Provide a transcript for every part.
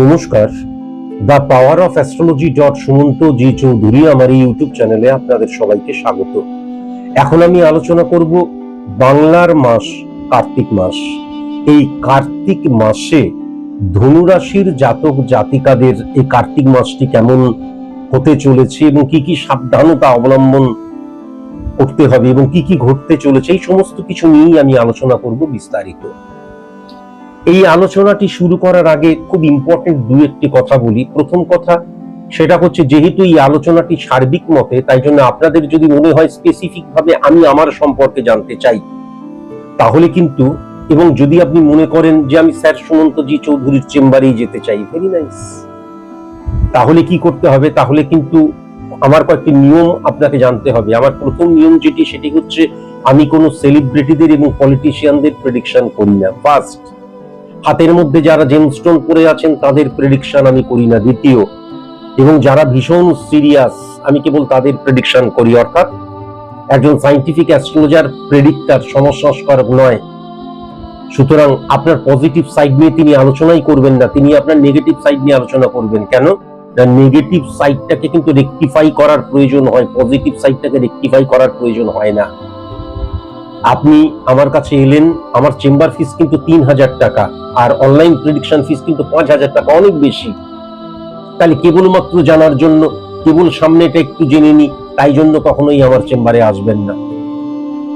নমস্কার। The power of astrology dot Sumanta G Chowdhury আমার এই ইউটিউব চ্যানেলে আপনাদের সবাইকে স্বাগত। এখন আমি আলোচনা করব বাংলার মাস, কার্তিক মাস। এই কার্তিক মাসে ধনুরাশির জাতক জাতিকাদের এই কার্তিক মাসটি কেমন হতে চলেছে এবং কি কি সাবধানতা অবলম্বন করতে হবে এবং কি কি ঘটতে চলেছে, এই সমস্ত কিছু নিয়েই আমি আলোচনা করব বিস্তারিত। এই আলোচনাটি শুরু করার আগে খুব ইম্পর্টেন্ট দু একটি কথা বলি। প্রথম কথা, সেটা হচ্ছে যেহেতু এই আলোচনাটি সার্বিক মতে, তাই জন্য আপনাদের যদি মনে হয় স্পেসিফিক ভাবে আমি আমার সম্পর্কে জানতে চাই, তাহলে কিন্তু, এবং যদি আপনি মনে করেন যে আমি স্যার সুমন্ত জি চৌধুরীর চেম্বারেই যেতে চাই ভেরি নাইস তাহলে কি করতে হবে? তাহলে কিন্তু আমার কয়েকটি নিয়ম আপনাকে জানতে হবে। আমার প্রথম নিয়ম যেটি, সেটি হচ্ছে আমি কোনো সেলিব্রিটিদের এবং পলিটিশিয়ানদের প্রেডিকশন করি না। ফার্স্ট হাতের মধ্যে যারা জেমস্টোন পরে আছেন, তাদের প্রেডিকশন আমি করি না, দ্বিতীয়। এবং যারা ভীষণ সিরিয়াস আমি কেবল তাদের প্রেডিকশন করি, অর্থাৎ একজন সাইন্টিফিক অ্যাস্ট্রোলজার প্রেডিক্টার সমসংস্কারক নয়। সুতরাং আপনার পজিটিভ সাইড নিয়ে তিনি আলোচনাই করবেন না, তিনি আপনার নেগেটিভ সাইড নিয়ে আলোচনা করবেন। কেন? নেগেটিভ সাইডটাকে কিন্তু রেকটিফাই করার প্রয়োজন হয় পজিটিভ সাইডটাকে রেকটিফাই করার প্রয়োজন হয় না। আপনি আমার কাছে এলেন, আমার চেম্বার ফিস কিন্তু তিন হাজার টাকা আর অনলাইন প্রেডিকশন ফিস কিন্তু পাঁচ হাজার টাকা, অনেক বেশি। তাহলে কেবলমাত্র জানার জন্য, কেবল সামনেটা একটু জেনে নি, তাই জন্য কখনোই আমার চেম্বারে আসবেন না।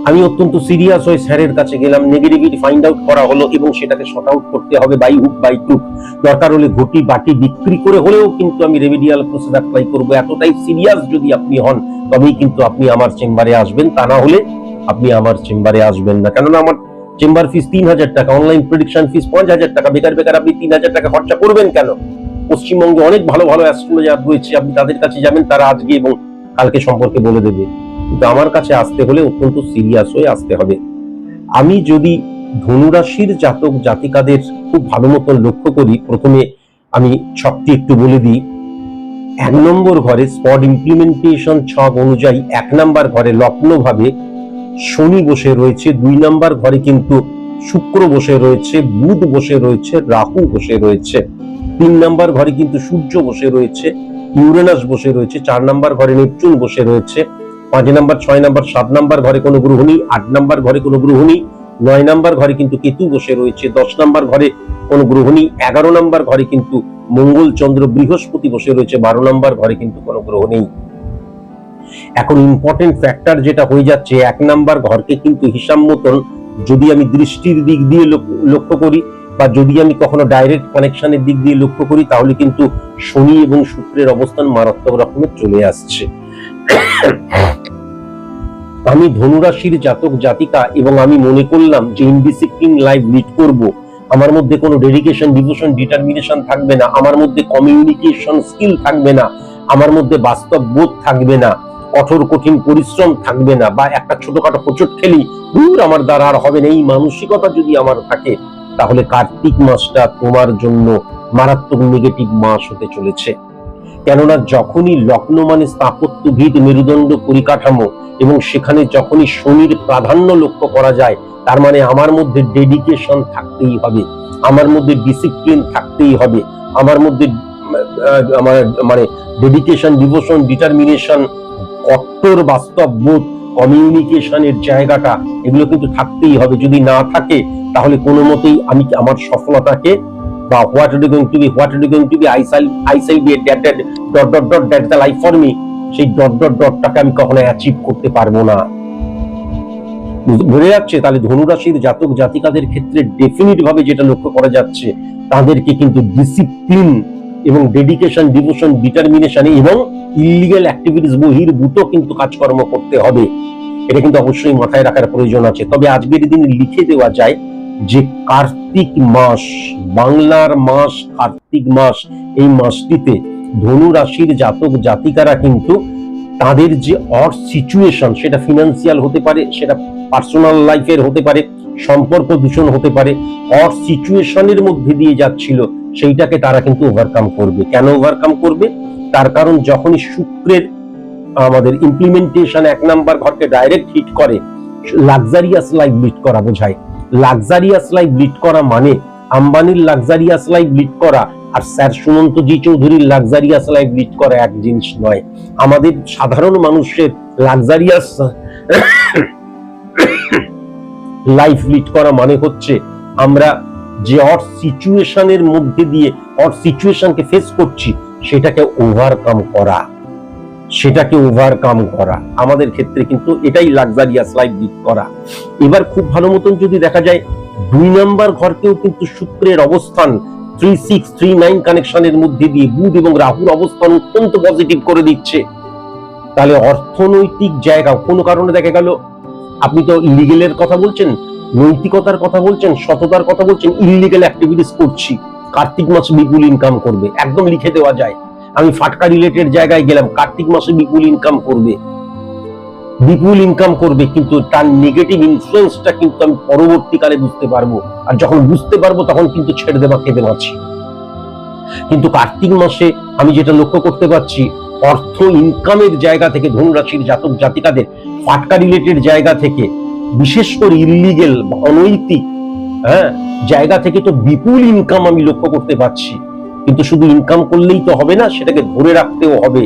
আমি অত্যন্ত সিরিয়াস হয়ে স্যারের কাছে গেলাম নেগেটিভিটি ফাইন্ড আউট করা হলো এবং সেটাকে শর্ট আউট করতে হবে বাই হুক বাই টুক দরকার হলে ঘটি, বাটি বিক্রি করে হলেও কিন্তু আমি রেমিডিয়াল প্রসেস অ্যাপ্লাই করব। এতটাই সিরিয়াস যদি আপনি হন, তবেই কিন্তু আপনি আমার চেম্বারে আসবেন। তা না হলে আপনি আমার চেম্বারে আসবেন না। কেননা আমার চেম্বার ফিস তিন হাজার টাকা অনলাইন প্রেডিকশন ফিস পাঁচ হাজার টাকা। বেকার বেকার আপনি তিন হাজার টাকা খরচা করবেন কেন? পশ্চিমবঙ্গে অনেক ভালো ভালো অ্যাস্ট্রোলজার রয়েছে, আপনি তাদের কাছে যাবেন, তারা আজকে এবং কালকে সম্পর্কে বলে দেবে। কিন্তু আমার কাছে আসতে হলে অত্যন্ত সিরিয়াস হয়ে আসতে হবে। আমি যদি ধনুরাশির জাতক জাতিকাদের খুব ভালো মতন লক্ষ্য করি, প্রথমে আমি ছকটি একটু বলে দিই। এক নম্বর ঘরে স্পট ইমপ্লিমেন্টেশন ছক অনুযায়ী এক নম্বর ঘরে লগ্ন ভাবে শনি বসে রয়েছে দুই নাম্বার ঘরে কিন্তু শুক্র বসে রয়েছে, বুধ বসে রয়েছে, রাহু বসে রয়েছে। তিন নাম্বার ঘরে কিন্তু সূর্য বসে রয়েছে, ইউরেনাস বসে রয়েছে, চার নাম্বার ঘরে নেপচুন বসে রয়েছে, পাঁচ নাম্বার, ছয় নাম্বার, সাত নাম্বার ঘরে কোনো গ্রহ নেই, আট নাম্বার ঘরে কোনো গ্রহ নেই, নয় নাম্বার ঘরে কিন্তু কেতু বসে রয়েছে, দশ নাম্বার ঘরে কোনো গ্রহ নেই, এগারো নাম্বার ঘরে কিন্তু মঙ্গল চন্দ্র বৃহস্পতি বসে রয়েছে, বারো নাম্বার ঘরে কিন্তু কোনো গ্রহ নেই। এখন ইম্পর্টেন্ট ফ্যাক্টর যেটা হয়ে যাচ্ছে, এক নাম্বার ঘরকে কিন্তু হিসাব মতন যদি আমি দৃষ্টির দিক দিয়ে লক্ষ্য- করি বা যদি আমি কখনো ডাইরেক্ট কানেকশনের দিক দিয়ে লক্ষ্য করি, তাহলে কিন্তু শনি এবং শুক্রের অবস্থান মারাত্মক রকমের চলে আসছে। আমি ধনুরাশির জাতক, জাতিকা এবং আমি মনে করলাম যে ইনডিসিপ্লিন লাইফ লিড করব। আমার মধ্যে কোনো ডেডিকেশন ডিভোশন ডিটারমিনেশন থাকবে না। আমার মধ্যে কমিউনিকেশন স্কিল থাকবে না। আমার মধ্যে বাস্তব বোধ থাকবে না। কঠোর, কঠিন পরিশ্রম থাকবে না বা একটা ছোটখাটো হোঁচট খেলি দূর আমার দ্বারা আর হবে না। এই মানসিকতা যদি আমার থাকে, তাহলে কার্তিক মাসটা তোমার জন্য মারাত্মক নেগেটিভ মাস হতে চলেছে। কেননা যখনই লগ্ন মানে স্থাপত্যভিদ মেরুদণ্ড পরিকাঠামো এবং সেখানে যখনই শনির প্রাধান্য লক্ষ্য করা যায়, তার মানে আমার মধ্যে ডেডিকেশন থাকতেই হবে, আমার মধ্যে ডিসিপ্লিন থাকতেই হবে, আমার মধ্যে আমার মানে ডেডিকেশন ডিভোশন ডিটারমিনেশন কট্টর বাস্তব বোধ কমিউনিকেশনের জায়গাটা, এগুলো কিন্তু থাকতেই হবে। যদি না থাকে, তাহলে কোনো মতেই আমি আমার সফলতাকে বা what are going to be what are going to be I shall I shall be dot dot dot dot that the life for me সেই ডট ডট ডটটাকে আমি কখনো অ্যাচিভ করতে পারব না। বোঝা যাচ্ছে? তাহলে ধনুরাশির জাতক জাতিকাদের ক্ষেত্রে ডেফিনিট ভাবে যেটা লক্ষ্য করা যাচ্ছে, তাদেরকে কিন্তু ডিসিপ্লিন এবং ডেডিকেশন ডিভোশন ডিটারমিনেশন এবং ইলিগাল অ্যাক্টিভিটিস বহির্ভূত কিন্তু কাজকর্ম করতে হবে। এটা কিন্তু অবশ্যই মাথায় রাখার প্রয়োজন আছে। তবে আজকের দিনে লিখে দেওয়া যায় যে কার্তিক মাস, বাংলার মাস, কার্তিক মাস, এই মাসটিতে ধনু রাশির জাতক জাতিকারা কিন্তু তাদের যে অর সিচুয়েশন সেটা ফিনান্সিয়াল হতে পারে, সেটা পার্সোনাল লাইফের হতে পারে, সম্পর্ক দূষণ হতে পারে অর সিচুয়েশনের মধ্যে দিয়ে যাচ্ছিল। সেইটাকে তারা কিন্তু ওভারকাম করবে। কেন ওভারকাম করবে? তার কারণ যখনই শুক্রের, আমাদের ইমপ্লিমেন্টেশন এক নাম্বার ঘরকে ডাইরেক্ট হিট করে লাক্সারিয়াস লাইফ লিড করা বোঝায়। লাক্সারিয়াস লাইফ লিড করা মানে আম্বানির লাক্সারিয়াস লাইফ লিড করা, আর স্যার সুমন্ত জি চৌধুরীর লাক্সারিয়াস লাইফ লিড করা এক জিনিস নয়। আমাদের সাধারণ মানুষের লাক্সারিয়াস লাইফ লিড করা মানে হচ্ছে আমরা যে অর সিচুয়েশনের মধ্যে দিয়ে অর সিচুয়েশনকে ফেস করছি, সেটাকে ওভারকাম করা। সেটাকে ওভারকাম করা। আমাদের ক্ষেত্রে কিন্তু এটাই লাক্সারিয়াস লাইফ লিড করা। এবার খুব ভালো মতন যদি দেখা যায়, দুই নাম্বার ঘরকেও কিন্তু শুক্রের অবস্থান থ্রি সিক্স থ্রি নাইন কানেকশনের মধ্যে দিয়ে বুধ এবং রাহুর অবস্থান অত্যন্ত পজিটিভ করে দিচ্ছে। তাহলে অর্থনৈতিক জায়গা কোনো কারণে দেখা গেল, আপনি তো ইলিগেলের কথা বলছেন নৈতিকতার কথা বলছেন, সততার কথা বলছেন ইলিগেল অ্যাক্টিভিটিস করছি। কার্তিক মাসে বিপুল ইনকাম করবে, একদম লিখে দেওয়া যায়। আমি ফাটকা রিলেটেড জায়গায় গেলাম, কার্তিক মাসে বিপুল ইনকাম করবে। বিপুল ইনকাম করবে, কিন্তু তার নেগেটিভ ইনফ্লুয়েন্সটা কিন্তু আমি পরবর্তীকালে বুঝতে পারব। আর যখন বুঝতে পারব, তখন কিন্তু ছেড়ে দেওয়া খেতে পারছি কিন্তু কার্তিক মাসে আমি যেটা লক্ষ্য করতে পারছি, অর্থ ইনকামের জায়গা থেকে, ধনুরাশির জাতক জাতিকাদের ফাটকা রিলেটেড জায়গা থেকে বিশেষ করে ইলিগেল বা অনৈতিক হ্যাঁ জায়গা থেকে তো বিপুল ইনকাম আমি লক্ষ্য করতে পারছি। কিন্তু শুধু ইনকাম করলেই তো হবে না, সেটাকে ধরে রাখতেও হবে।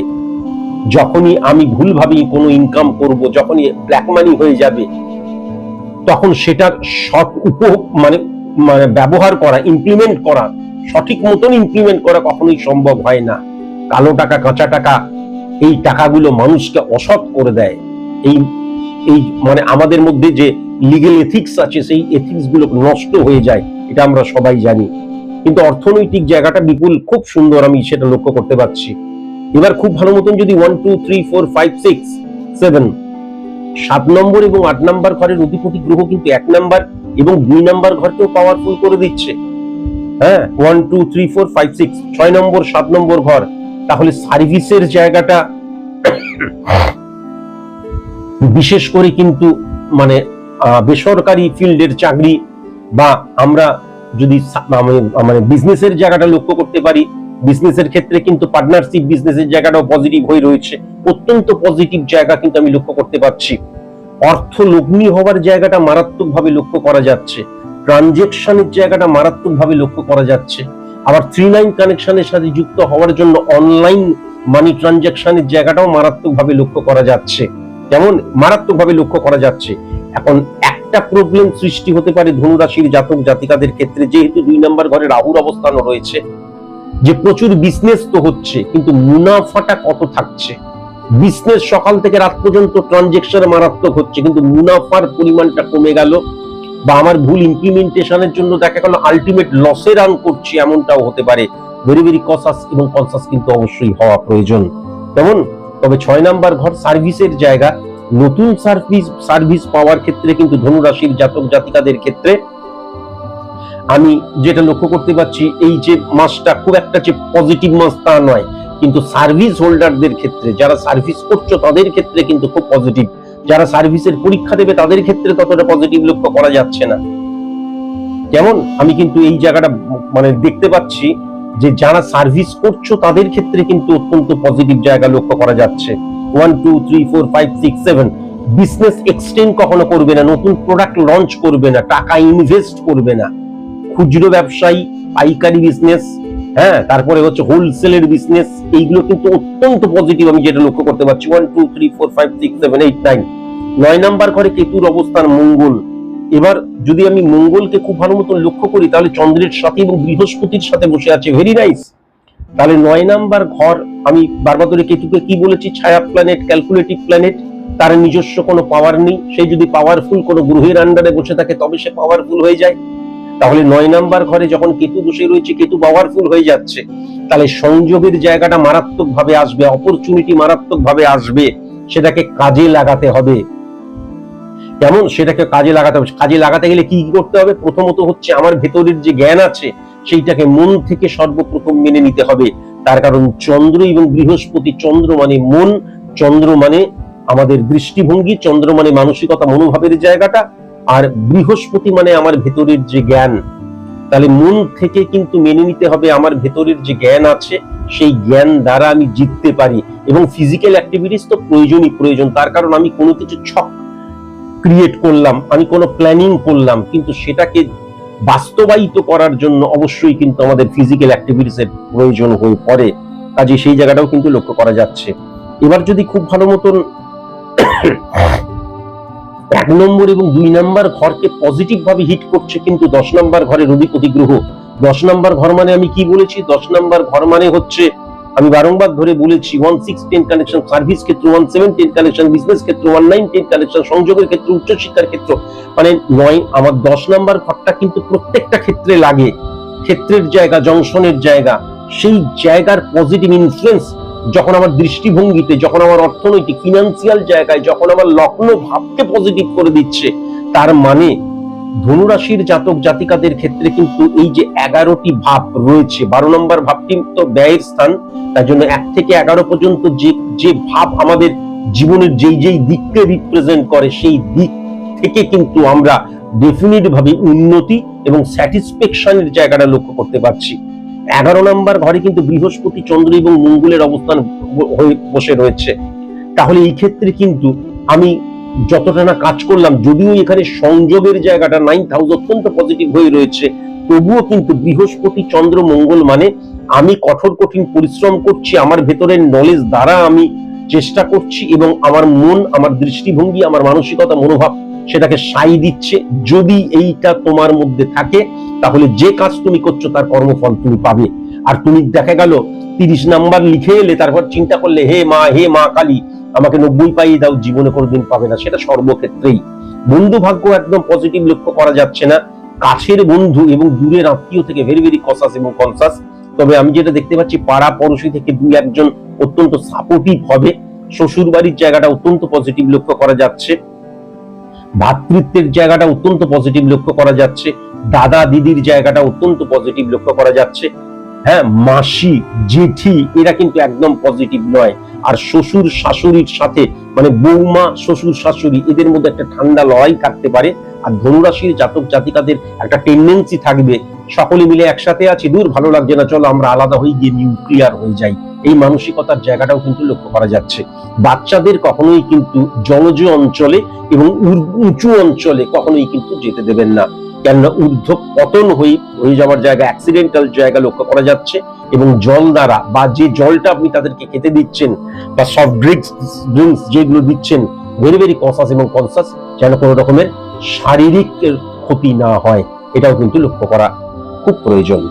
যখনই আমি ভুলভাবে কোনো ইনকাম করব, যখনই ব্ল্যাক মানি হয়ে যাবে, তখন সেটার সৎ উপ মানে মানে ব্যবহার করা ইমপ্লিমেন্ট করা, সঠিক মতন ইমপ্লিমেন্ট করা কখনোই সম্ভব হয় না। কালো টাকা, কাঁচা টাকা, এই টাকাগুলো মানুষকে অসৎ করে দেয়। এই এই মানে আমাদের মধ্যে যে লিগেল এথিক্স আছে, সেই এথিক্সগুলো নষ্ট হয়ে যায়, এটা আমরা সবাই জানি। কিন্তু অর্থনৈতিক জায়গাটা বিপুল, খুব সুন্দর, আমি সেটা লক্ষ্য করতে পারছি। এবার খুব ভালো মতন যদি one two three four five six seven সাত নম্বর এবং আট নম্বর ঘরের অধিপতি গ্রহ কিন্তু এক নাম্বার এবং দুই নাম্বার ঘরকেও পাওয়ারফুল করে দিচ্ছে। হ্যাঁ one two three four five six ছয় নম্বর, সাত নম্বর ঘর, তাহলে সার্ভিসের জায়গাটা বিশেষ করে কিন্তু মানে বেসরকারি ফিল্ডের চাকরি বা আমরা যদি মানে- মানে বিজনেসের জায়গাটা লক্ষ্য করতে পারি, বিজনেসের ক্ষেত্রে কিন্তু পার্টনারশিপ বিজনেসের জায়গাটাও পজিটিভ হয়ে রয়েছে। অত্যন্ত পজিটিভ জায়গা কিন্তু আমি লক্ষ্য করতে পারছি। অর্থ লগ্নি হওয়ার জায়গাটা মারাত্মকভাবে লক্ষ্য করা যাচ্ছে। ট্রানজেকশনের জায়গাটা মারাত্মকভাবে লক্ষ্য করা যাচ্ছে। আবার থ্রি লাইন কানেকশনের সাথে যুক্ত হওয়ার জন্য অনলাইন মানি ট্রানজেকশনের জায়গাটাও মারাত্মকভাবে লক্ষ্য করা যাচ্ছে। যেমন মারাত্মকভাবে লক্ষ্য করা যাচ্ছে, এখন একটা প্রবলেম সৃষ্টি হতে পারে ধনুরাশির জাতক জাতিকাদের ক্ষেত্রে, যেহেতু দুই নাম্বার ঘরে রাহুর অবস্থানও রয়েছে, যে প্রচুর বিজনেস তো হচ্ছে, কিন্তু মুনাফাটা কত থাকছে? বিজনেস সকাল থেকে রাত পর্যন্ত ট্রানজেকশন মারাত্মক হচ্ছে, কিন্তু মুনাফার পরিমাণটা কমে গেল বা আমার ভুল ইমপ্লিমেন্টেশনের জন্য দেখা গেল আলটিমেট লসে রান করছি, এমনটাও হতে পারে। ভেরি ভেরি কসাস এবং কনসাস কিন্তু অবশ্যই হওয়া প্রয়োজন। তেমন তবে ছয় নাম্বার ঘর সার্ভিসের জায়গা। নতুন সার্ভিস সার্ভিস পাওয়ার ক্ষেত্রে কিন্তু ধনুরাশির জাতক জাতিকাদের ক্ষেত্রে আমি যেটা লক্ষ্য করতে পারছি, এই যে মাসটা খুব একটা যে পজিটিভ মাস তা নয়, কিন্তু সার্ভিস হোল্ডারদের ক্ষেত্রে, যারা সার্ভিস করছ তাদের ক্ষেত্রে কিন্তু খুব পজিটিভ যারা সার্ভিসের পরীক্ষা দেবে তাদের ক্ষেত্রে ততটা পজিটিভ লক্ষ্য করা যাচ্ছে না। যেমন আমি কিন্তু এই জায়গাটা মানে দেখতে পাচ্ছি যে যারা সার্ভিস করছ তাদের ক্ষেত্রে কিন্তু অত্যন্ত পজিটিভ জায়গা লক্ষ্য করা যাচ্ছে। One two three four five six seven business extend কখনো করবে না, নতুন প্রোডাক্ট লঞ্চ করবে না, টাকা ইনভেস্ট করবে না। খুচরো ব্যবসায়ী, পাইকারি বিজনেস হ্যাঁ তারপরে হচ্ছে হোলসেলের বিজনেস এইগুলো কিন্তু অত্যন্ত পজিটিভ আমি যেটা লক্ষ্য করতে পারছি। One two three four five six seven eight nine নয় নাম্বার ঘরে কেতুর অবস্থান মঙ্গল। এবার যদি আমি মঙ্গলকে খুব ভালো মতো লক্ষ্য করি, তাহলে চন্দ্রের সাথে এবং বৃহস্পতির সাথে বসে আছে। ভেরি নাইস তাহলে নয় নাম্বার ঘর আমি বারবার ধরে কেতুকে কি বলেছি? ছায়া প্ল্যানেট ক্যালকুলেটিভ প্ল্যানেট তার নিজস্ব কোনো পাওয়ার নেই। সে যদি পাওয়ারফুল কোনো গ্রহের আন্ডারে বসে থাকে, তবে সে পাওয়ারফুল হয়ে যায়। তাহলে নয় নাম্বার ঘরে যখন কেতু বসে রয়েছে, কেতু পাওয়ারফুল হয়ে যাচ্ছে। তাহলে সংযোগের জায়গাটা মারাত্মক ভাবে আসবে অপরচুনিটি মারাত্মক ভাবে আসবে। সেটাকে কাজে লাগাতে হবে। কেমন? সেটাকে কাজে লাগাতে হবে। কাজে লাগাতে গেলে কি করতে হবে? প্রথমত হচ্ছে আমার ভেতরের যে জ্ঞান আছে, সেইটাকে মন থেকে সর্বপ্রথম মেনে নিতে হবে। তার কারণ চন্দ্র এবং বৃহস্পতি, চন্দ্র মানে মন, চন্দ্র মানে আমাদের দৃষ্টিভঙ্গি, চন্দ্র মানে মানসিকতা, মনোভাবের জায়গাটা, আর বৃহস্পতি মানে আমার ভেতরের যে জ্ঞান। তাহলে মন থেকে কিন্তু মেনে নিতে হবে আমার ভেতরের যে জ্ঞান আছে, সেই জ্ঞান দ্বারা আমি জিততে পারি। এবং ফিজিক্যাল অ্যাক্টিভিটিস তো প্রয়োজনই প্রয়োজন। তার কারণ আমি কোনো কিছু ছক ক্রিয়েট করলাম, আমি কোনো প্ল্যানিং করলাম, কিন্তু সেটাকে বাস্তবায়িত করার জন্য অবশ্যই কিন্তু আমাদের ফিজিক্যাল অ্যাক্টিভিটিস এর প্রয়োজন হয়ে পড়ে। কাজে সেই জায়গাটাও কিন্তু লক্ষ্য করা যাচ্ছে। এবার যদি খুব ভালো মতন এক নম্বর এবং দুই নম্বর ঘরকে পজিটিভ ভাবে হিট করছে কিন্তু দশ নম্বর ঘরের অধিপতি গ্রহ। দশ নম্বর ঘর মানে আমি কি বলেছি? দশ নম্বর ঘর মানে হচ্ছে আমি বারংবার ধরে বলেছি one six ten connection service ক্ষেত্র one seven ten connection business ক্ষেত্র ওয়ান নাইন টেন কানেকশন সংযোগের ক্ষেত্র, উচ্চশিক্ষার ক্ষেত্র মানে নয়, আমার দশ নম্বর ঘরটা কিন্তু প্রত্যেকটা ক্ষেত্রে লাগে। ক্ষেত্রের জায়গা, জংশনের জায়গা, সেই জায়গার পজিটিভ ইনফ্লুয়েন্স যখন আমার দৃষ্টিভঙ্গিতে, যখন আমার অর্থনৈতিক ফিনান্সিয়াল জায়গায়, যখন আমার লগ্ন ভাবকে পজিটিভ করে দিচ্ছে, তার মানে ধনুরাশির জাতক জাতিকাদের ক্ষেত্রে কিন্তু এই যে এগারোটি ভাব রয়েছে, বারো নম্বর ভাবটি তো ব্যয়ের স্থান, তার জন্য এক থেকে এগারো পর্যন্ত যে যে ভাব আমাদের জীবনের যেই যেই দিককে রিপ্রেজেন্ট করে, সেই দিক থেকে কিন্তু আমরা ডেফিনিট ভাবে উন্নতি এবং স্যাটিসফ্যাকশনের জায়গাটা লক্ষ্য করতে পারছি। এগারো নম্বর ঘরে কিন্তু বৃহস্পতি, চন্দ্র এবং মঙ্গলের অবস্থান বসে রয়েছে। তাহলে এই ক্ষেত্রে কিন্তু আমি যতটা না কাজ করলাম, যদিও এখানে সংযোগের জায়গাটা নাইন্থ হাউস অত্যন্ত পজিটিভ হয়ে রয়েছে, তবুও কিন্তু বৃহস্পতি, চন্দ্র, মঙ্গল মানে আমি কঠোর, কঠিন পরিশ্রম করছি, আমার ভেতরের নলেজ দ্বারা আমি চেষ্টা করছি এবং আমার মন, আমার দৃষ্টিভঙ্গি, আমার মানসিকতা, মনোভাব সেটাকে সাই দিচ্ছে। যদি এইটা তোমার মধ্যে থাকে, তাহলে যে কাজ তুমি করছ তার কর্মফল তুমি পাবে। আর তুমি দেখা গেল, তিরিশ নাম্বার লিখে এলে তারপর চিন্তা করলে, হে মা হে মা কালী, আমাকে নব্বই পাইয়ে দাও, জীবনে কোনোদিন পাবে না। সেটা সর্বক্ষেত্রেই। বন্ধু ভাগ্য একদম পজিটিভ লক্ষ্য করা যাচ্ছে না। কাছের বন্ধু এবং দূরের আত্মীয় থেকে ভেরি ভেরি কসাস এবং কনসাস তবে আমি যেটা দেখতে পাচ্ছি, পাড়া পড়োশি থেকে দুই একজন অত্যন্ত সাপোর্টিভ হবে। শ্বশুর বাড়ির জায়গাটা অত্যন্ত পজিটিভ লক্ষ্য করা যাচ্ছে। ভাতৃত্বের জায়গাটা অত্যন্ত পজিটিভ লক্ষ্য করা যাচ্ছে। দাদা দিদির জায়গাটা অত্যন্ত পজিটিভ লক্ষ্য করা যাচ্ছে। হ্যাঁ মাসি, জেঠি, এরা কিন্তু একদম পজিটিভ নয়। আর শ্বশুর শাশুড়ির সাথে মানে বৌমা, শ্বশুর শাশুড়ি, এদের মধ্যে একটা ঠান্ডা লড়াই থাকতে পারে। আর ধনুরাশির জাতক জাতিকাদের একটা টেন্ডেন্সি থাকবে। সকলে মিলে একসাথে আছি, দূর ভালো লাগছে না, চলো আমরা আলাদা হয়ে গিয়ে নিউক্লিয়ার হয়ে যাই। এই মানসিকতার জায়গাটাও কিন্তু লক্ষ্য করা যাচ্ছে। বাচ্চাদের কখনোই কিন্তু জলজ অঞ্চলে এবং উঁচু অঞ্চলে কখনোই কিন্তু যেতে দেবেন না। কেননা ঊর্ধ্ব পতন হয়ে হয়ে যাওয়ার জায়গা অ্যাক্সিডেন্টাল জায়গা লক্ষ্য করা যাচ্ছে এবং জল দ্বারা বা যে জলটা আপনি তাদেরকে খেতে দিচ্ছেন বা সফট ড্রিঙ্কস ড্রিঙ্কস যেগুলো দিচ্ছেন ভেরি ভেরি কনসাস এবং কনসাস যেন কোনো রকমের শারীরিক ক্ষতি না হয় এটাও কিন্তু লক্ষ্য করা খুব প্রয়োজন।